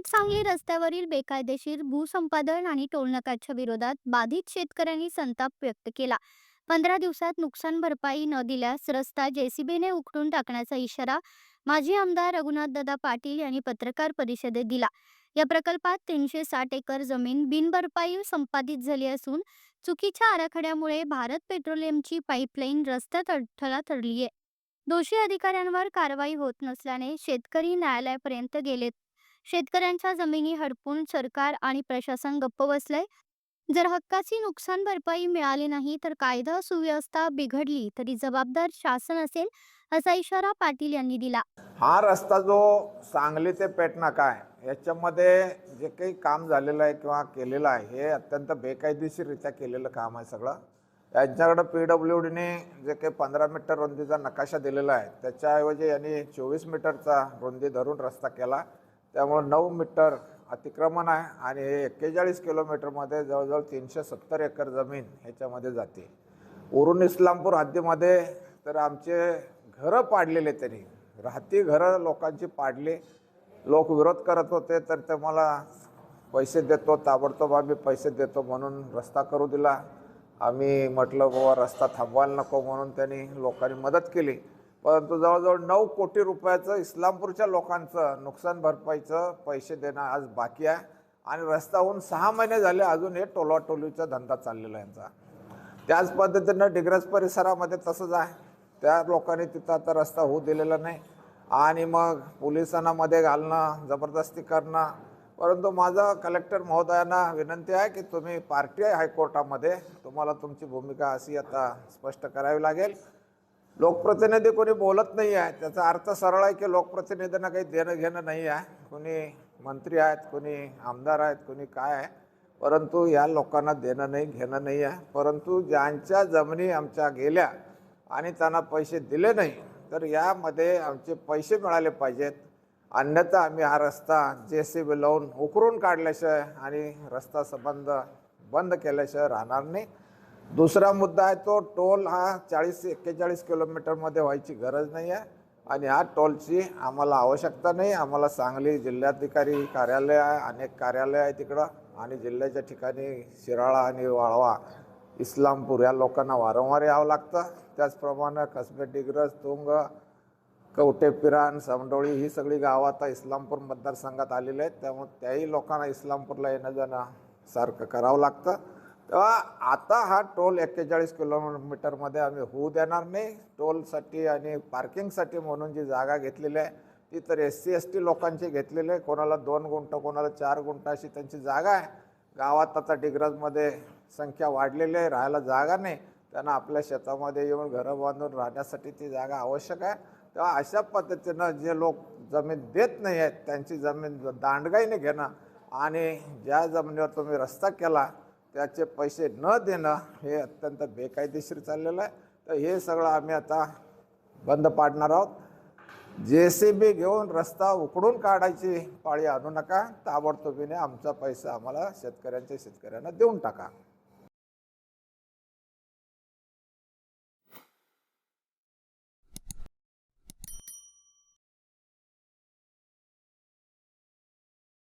पेठ सांगली रस्त्यावरील बेकायदेशीर भूसंपादन आणि टोलनाक्याच्या विरोधात बाधित शेतकऱ्यांनी संताप व्यक्त केला. पंधरा दिवसात नुकसान भरपाई न दिल्यास रस्ता जेसीबीने उखडून टाकण्याचा इशारा माजी आमदार रघुनाथदादा पाटील यांनी पत्रकार परिषदेत दिला. या प्रकल्पात तीनशे साठ एकर जमीन बिनभरपाई संपादित झाली असून चुकीच्या आराखड्यामुळे भारत पेट्रोलियमची पाईपलाईन रस्त्यात अडथळा ठरली आहे दोषी अधिकाऱ्यांवर कारवाई होत नसल्याने शेतकरी न्यायालयापर्यंत गेलेत. शेतकऱ्यांच्या जमिनी हडपून सरकार आणि प्रशासन गप्प बसलंय. जर हक्काची नुकसान भरपाई मिळाली नाही तर कायदा सुव्यवस्था बिघडली तरी जबाबदार शासन असेल असा इशारा पाटील यांनी दिला. हा रस्ता जो सांगली ते पेटनाका काय याच्यामध्ये जे काही काम झालेलं आहे किंवा केलेलं आहे हे अत्यंत बेकायदेशीररित्या केलेलं काम आहे सगळं. यांच्याकडं पी डब्ल्यू डीने जे काही पंधरा मीटर रुंदीचा नकाशा दिलेला आहे त्याच्याऐवजी यांनी चोवीस मीटरचा रुंदी धरून रस्ता केला. त्यामुळं नऊ मीटर अतिक्रमण आहे आणि हे एक्केचाळीस किलोमीटरमध्ये जवळजवळ तीनशे सत्तर एकर जमीन ह्याच्यामध्ये जाते. उरून इस्लामपूर हद्दीमध्ये तर आमचे घरं पाडलेले त्यांनी. राहती घरं लोकांची पाडली. लोक विरोध करत होते तर ते मला पैसे देतो ताबडतोब आम्ही पैसे देतो म्हणून रस्ता करू दिला. आम्ही म्हटलं बाबा रस्ता थांबवायला नको म्हणून त्यांनी लोकांनी मदत केली. परंतु जवळजवळ नऊ कोटी रुपयाचं इस्लामपूरच्या लोकांचं नुकसान भरपाईचं पैसे देणं आज बाकी आहे. आणि रस्ता होऊन सहा महिने झाले अजून हे टोलवाटोलीचा धंदा चाललेला यांचा. त्याच पद्धतीनं डिग्रज परिसरामध्ये तसंच आहे. त्या लोकांनी तिथं आता रस्ता होऊ दिलेला नाही. आणि मग पोलिसांना मध्ये घालणं जबरदस्ती करणं. परंतु माझं कलेक्टर महोदयांना विनंती आहे की तुम्ही पार्टी आहे हायकोर्टामध्ये तुम्हाला तुमची भूमिका अशी आता स्पष्ट करावी लागेल. लोकप्रतिनिधी कोणी बोलत नाही आहे. त्याचा अर्थ सरळ आहे की लोकप्रतिनिधींना काही देणं घेणं नाही आहे. कोणी मंत्री आहेत कोणी आमदार आहेत कोणी काय आहे. परंतु या लोकांना देणं नाही घेणं नाही आहे. परंतु ज्यांच्या जमिनी आमच्या गेल्या आणि त्यांना पैसे दिले नाही तर यामध्ये आमचे पैसे मिळाले पाहिजेत. अन्यथा आम्ही हा रस्ता जे सी बी लावून उकरून काढल्याशिवाय आणि रस्ता संबंध बंद केल्याशिवाय राहणार नाही. दुसरा मुद्दा आहे तो टोल हा चाळीस एक्केचाळीस किलोमीटरमध्ये व्हायची गरज नाही आहे. आणि ह्या टोलची आम्हाला आवश्यकता नाही. आम्हाला सांगली जिल्हाधिकारी कार्यालय आहे अनेक कार्यालय आहे तिकडं. आणि जिल्ह्याच्या ठिकाणी शिराळा आणि वाळवा इस्लामपूर या लोकांना वारंवार यावं लागतं. त्याचप्रमाणे कसबे डिग्रज तुंग कवटे पिराण समडोळी ही सगळी गावं आता इस्लामपूर मतदारसंघात आलेली आहेत. त्यामुळे त्याही लोकांना इस्लामपूरला येणं जाणं सारखं करावं लागतं. तेव्हा आता हा टोल एक्केचाळीस किलोमीटरमध्ये आम्ही होऊ देणार नाही. टोलसाठी आणि पार्किंगसाठी म्हणून जी जागा घेतलेली आहे ती तर एस सी एस टी लोकांची घेतलेली आहे. कोणाला दोन गुंठ कोणाला चार गुंठ अशी त्यांची जागा आहे. गावात आता डिग्रजमध्ये संख्या वाढलेली आहे राहायला जागा नाही. त्यांना आपल्या शेतामध्ये येऊन घरं बांधून राहण्यासाठी ती जागा आवश्यक आहे. तेव्हा अशा पद्धतीनं जे लोक जमीन देत नाही आहेत त्यांची जमीन दांडगाईने घेणं आणि ज्या जमिनीवर तुम्ही रस्ता केला त्याचे पैसे न देणं हे अत्यंत बेकायदेशीर चाललेलं आहे. तर हे सगळं आम्ही आता बंद पाडणार आहोत. जे सी बी घेऊन रस्ता उकडून काढायची पाळी आणू नका. ताबडतोबीने आमचा पैसा आम्हाला शेतकऱ्यांच्या शेतकऱ्यांना देऊन टाका.